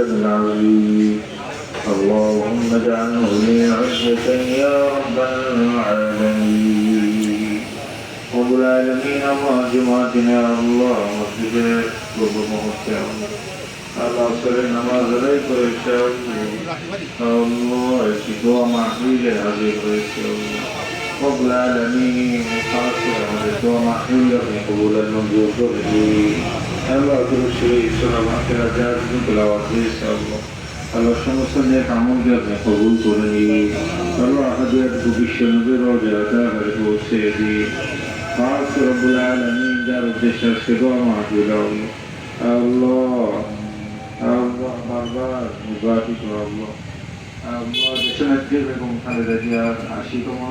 العظيم اللهم اجعله لي عزة يا رب العالمين رب العالمين الله جماعتنا يا الله مسجد رب محسن আল্লাহ আসরের নামাজ আদায় করেছে আল্লাহ একটি দোয়া মাহফিলে হাজির হয়েছে رب العالمين خاص আমাদের দোয়া মাহফিল আপনি আল্লাহ সোনা মাকেরা যার তেলাওয়াত দিয়েছে আল্লাহ আল্লাহ সমস্ত নেক আমলকে আপনি কবুল করে নিন। আল্লাহ আমাদের বিশ্ব নবীর রোজা পৌঁছে দিন। খাস রব্বুল আলমিন, যার উদ্দেশ্যে দোয়া আশিতম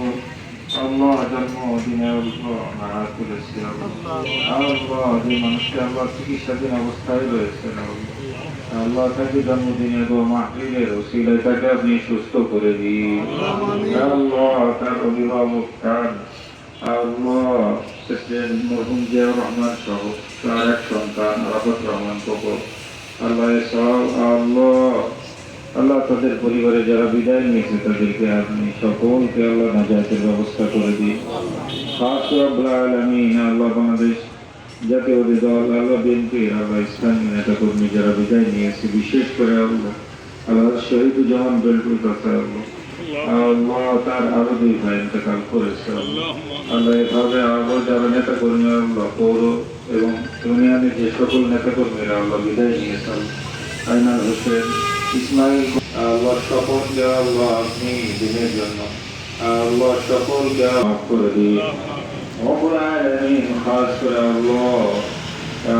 আল্লাহ জন্ম দিনে নারাজ করেছে আল্লাহ যে মানুষকে আল্লাহ চিকিৎসাধীন অবস্থায় রয়েছে আল্লাহ তাকে জন্মদিনে গো মাহফিলের ওসিলায় তাকে আপনি সুস্থ করে দিন। আল্লাহ তার অভিভাবক তার আল্লাহ রহমান সহ তার এক সন্তান রাবত রহমান কপুর আল্লাহ সব আল্লাহ আল্লাহ তাদের পরিবারে যারা বিদায় নিয়েছে তাদেরকে আপনি সকলকে আল্লাহ নাজাতের ব্যবস্থা করে দিন। খাস আল্লাহ বাংলাদেশ জাতীয় দল, আল্লাহ বিএনপি আল্লাহ ইসলামী নেতা কর্মী যারা বিদায় নিয়েছে, বিশেষ করে আল্লাহ আল্লাহ শহীদুজ্জামান বেলটুর কথা আল্লাহ আল্লাহ তার আরও দুই ভাই ইন্তেকাল করেছে, আল্লাহ। আল্লাহ এভাবে আরও যারা নেতা কর্মী আল্লাহ পৌর এবং ইউনিয়নের যে সকল নেতা কর্মীরা আল্লাহ বিদায় নিয়েছেন। আইনাল হোসেন ইসমাইল, আল্লাহ সকলকে আল্লাহ আপনি দিনের জন্য। আল্লাহ সকলকে মাফ করে দিন। আলামিন খাস করে আল্লাহ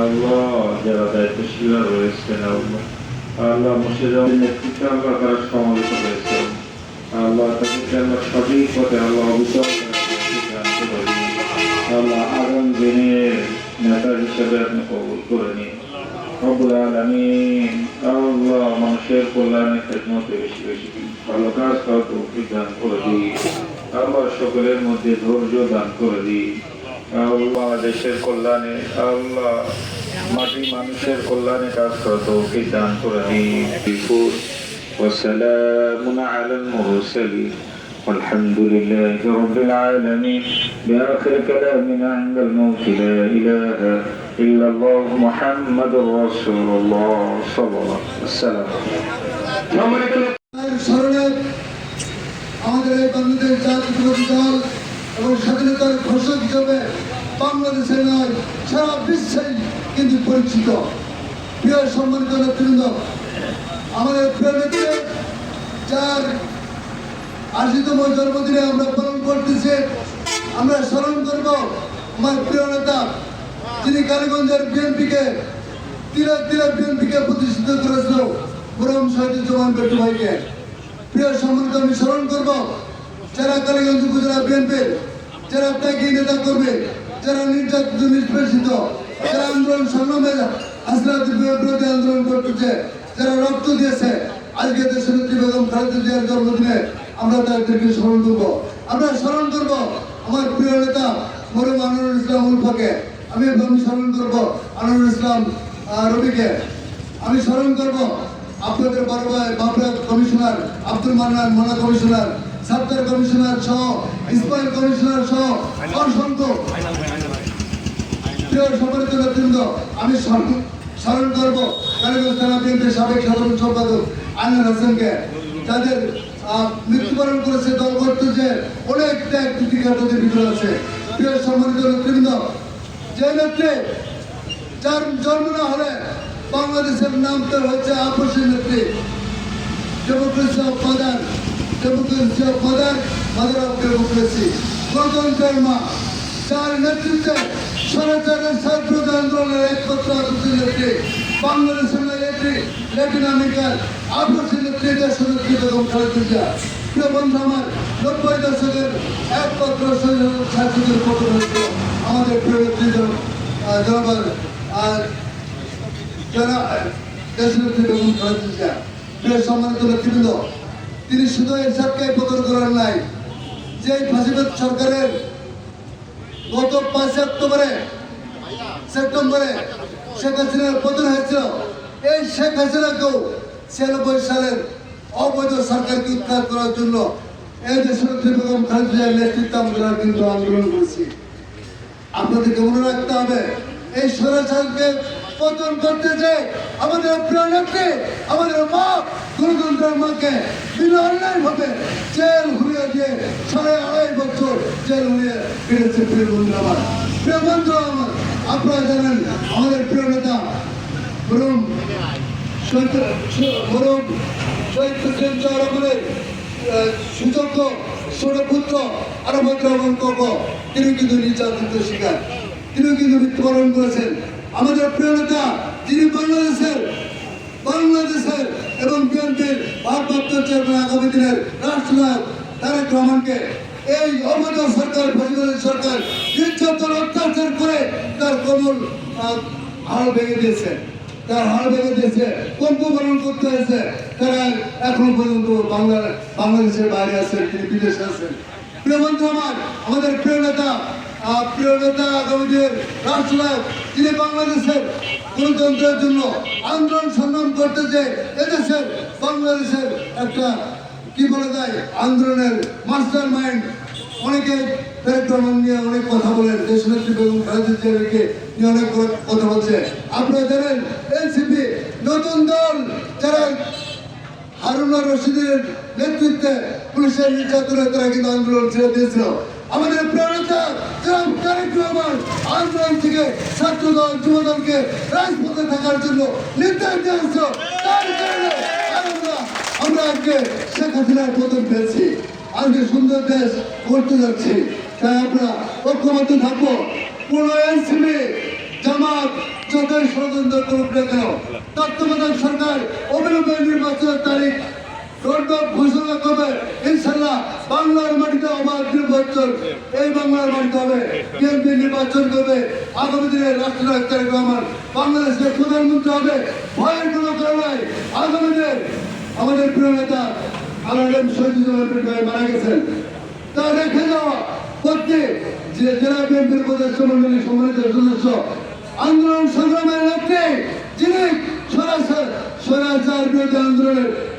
আল্লাহ যারা দায়িত্বশীল রয়েছেন, আল্লাহ আল্লাহ মুর্শিদের নেতৃত্বে আল্লাহ তারা সমাবেত হয়েছেন। আল্লাহ তাদেরকে আল্লাহ সঠিক পথে আল্লাহ অবিচল ভালো কাজ করার তৌফিক দান করে দিই আল্লাহ সকলের মধ্যে ধৈর্য দান করে দিই আল্লাহ দেশের কল্যাণে আল্লাহ মাটি মানুষের কল্যাণে কাজ করার তৌফিক দান করে দিই وسلام على المرسلين والحمد لله رب العالمين بآخر كلامنا عند الموت لا إله إلا الله محمد رسول الله صلى الله عليه وسلم তার স্মরণে আমাদের এই বাংলাদেশ জাতীয়তাবাদী দল এবং স্বাধীনতার ঘোষক হিসেবে বাংলাদেশে নয়, সারা বিশ্বেই কিন্তু পরিচিত। প্রিয় সম্মানিত নেতৃবৃন্দ, আমাদের প্রিয় নেত্রী, যার আশিতম জন্মদিনে আমরা পালন করতেছি, আমরা স্মরণ করব আমার প্রিয় নেতা, যিনি কালীগঞ্জের বিএনপিকে তিলে তিলে বিএনপিকে প্রতিষ্ঠিত করেছিল। পুরম শহীদুজ্জামান বেটু ভাইকে প্রিয় সম্মানিত আমি স্মরণ করব, যারা কালীগঞ্জ উপজেলা বিএনপির যারা ত্যাগী নেতা করবে যারা নির্যাতিত, নিষ্পেষিত, যারা আন্দোলন সংগ্রামে আসলাদের বিরোধী আন্দোলন করতেছে, যারা রক্ত দিয়েছে, আজকে দেশের বেগম খালেদা জিয়ার জন্মদিনে আমরা তাদেরকে স্মরণ করব। আমরা স্মরণ করব আমার প্রিয় নেতা মরুম আনোয়ার ইসলাম উলফাকে। আমি স্মরণ করব আনোয়ার ইসলাম রবিকে আমি স্মরণ করব আপনাদের ভাই commissioner Abdul Mannan Mona commissioner Sattar commissioner সহ ইসমাইল কমিশনার সহ অসংখ্য সম্মানিত নেতৃবৃন্দ আমি স্মরণ- করব কালীগঞ্জ থানা বিএনপির সাবেক সাধারণ সম্পাদক আইনার হাসানকে। আহ, মৃত্যুবরণ করেছে দল করতেছে অনেক ত্যাগ প্রতিঘাত তাদের ভিতরে আছে। প্রিয় সম্মানিত নেতৃবৃন্দ যে নেত্রী জন্ম না হলে বাংলাদেশের নাম তো হচ্ছে আপসী নেত্রী। Democracy of mother, democracy of mother mother of democracy. গণতন্ত্রের মা যার নেতৃত্বে স্বরাচারের ছাত্রদ আন্দোলনের একমাত্র আপসী নেত্রী, বাংলাদেশের নেত্রী ল্যাটিন আমেরিকার আপসী নেত্রী দেশের নেত্রী বেগম খালেদা প্রিয় বন্ধু আমার, নব্বই দশকের একমাত্র ছাত্রদের পতন হয়েছিল। আমাদের প্রিয় নেত্রী জনগণ আর যারা দেশের নেত্রী বেগম খালেদা তিনি শুধু এরশাদকে পতন করার নাই যে ফাঁসিবাদ সরকারের গত পাঁচ অক্টোবরে, সেপ্টেম্বরে শেখ হাসিনার পতন হয়েছিল, এই শেখ হাসিনাকেও ছিয়ানব্বই সালের অবৈধ সরকারকে উৎখাত করার জন্য এই দেশনেত্রী বেগম খালেদা জিয়ার নেতৃত্বে আমরা কিন্তু আন্দোলন করেছি। আপনাদেরকে মনে রাখতে হবে, এই স্বৈরাচারকে পতন করতে যে আমাদের নেত্রী আমাদের মা গণতন্ত্রের মাকে বিনা অন্যায় ভাবে জেল ঘুরিয়ে দিয়ে সাড়ে আড়াই বছর জেল ঘুরিয়ে ফিরেছে প্রিয় বন্ধু আমার। প্রিয় আমার, আপনারা জানেন আমাদের প্রিয় নেতা বরুণ বরুণ শহীদ প্রেসিডেন্ট রহমানের সুযোগ্য ষড়পুত্র আরবত রহমান কক তিনি কিন্তু নির্যাতিত শিকার। তিনি কিন্তু মৃত্যুবরণ করেছেন। আমাদের প্রিয় নেতা, যিনি বাংলাদেশের বাংলাদেশের এবং বিএনপির ভারপ্রাপ্ত চেয়ারম্যান আগামী দিনের রাষ্ট্রনায়ক তারেক রহমানকে এই অবৈধ সরকার ফেসিবাদী সরকার নির্যাতন, অত্যাচার করে তার কোমল হাড় ভেঙে দিয়েছে। তার হাড় ভেঙে দিয়েছে কম্পকরণ করতে হয়েছে। তারা এখন পর্যন্ত বাংলা বাংলাদেশের বাইরে আছেন, তিনি বিদেশে আছেন। প্রিয় আমার, আমাদের প্রিয় নেতা প্রিয় নেতা যিনি বাংলাদেশের গণতন্ত্রের জন্য আন্দোলন সংগ্রাম করতে এদেশের, বাংলাদেশের একটা, কি যায়, আন্দোলনের মাস্টার মাইন্ড। অনেকে অনেক কথা বলেন, দেশনেত্রী বেগম নতুন দল রশিদের নেতৃত্বে পুলিশের নির্যাতনে তারা কিন্তু আন্দোলন ছেড়ে দিয়েছিল। আমাদের প্রেরণা আন্দোলন থেকে ছাত্র দল যুব দলকে রাজপথে থাকার জন্য নির্দেশ দিয়েছিল আমরা আজকে শেখ হাসিনার পতন পেয়েছি। আজকে সুন্দর দেশ করতে যাচ্ছি। তাই আমরা ঐক্যবদ্ধ থাকব। কোন এনসিবি জামাত, যতই ষড়যন্ত্র করুক না কেন, তত্ত্বাবধায়ক সরকার অবিলম্বে নির্বাচনের তারিখ, রোডম্যাপ ঘোষণা করবে। ইনশাল্লাহ বাংলার মাটিতে অবাধ নির্বাচন, এই বাংলার মাটিতে হবে। বিএনপি নির্বাচন করবে, আগামী দিনে রাষ্ট্রনায়ক তারেক রহমান বাংলাদেশের প্রধানমন্ত্রী হবে। ভয়ের কোনো কারণ আগামী দিনে আমাদের প্রিয় নেতা আলম শহীদুজ্জামান মারা গেছেন। তা রেখে যাওয়া প্রত্যেক যে জেলা বিএনপির প্রদেশ মন্ডলী সম্মানিত সদস্য, আন্দোলন সংগ্রামের লক্ষ্যে যিনি সরাসর স্বরাচার বিরোধী আন্দোলনের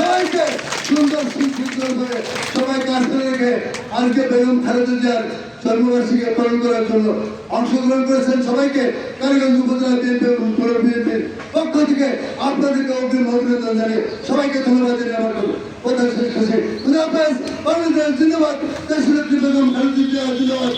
সবাইকে সুন্দর সুশৃঙ্খল করে সবাইকে আসতে রেখে আজকে বেগম খালেদা জিয়ার জন্মবার্ষিকী পালন করার জন্য অংশগ্রহণ করেছেন সবাইকে কালীগঞ্জ উপজেলা বিএনপি এবং পৌর বিএনপির পক্ষ থেকে আপনাদেরকে অগ্রিম অভিনন্দন জানিয়ে সবাইকে ধন্যবাদ জানিয়ে আমার কথা শেষ করছি। বাংলাদেশ জিন্দাবাদ, দেশ বেগম খালেদা জিয়া জিন্দাবাদ।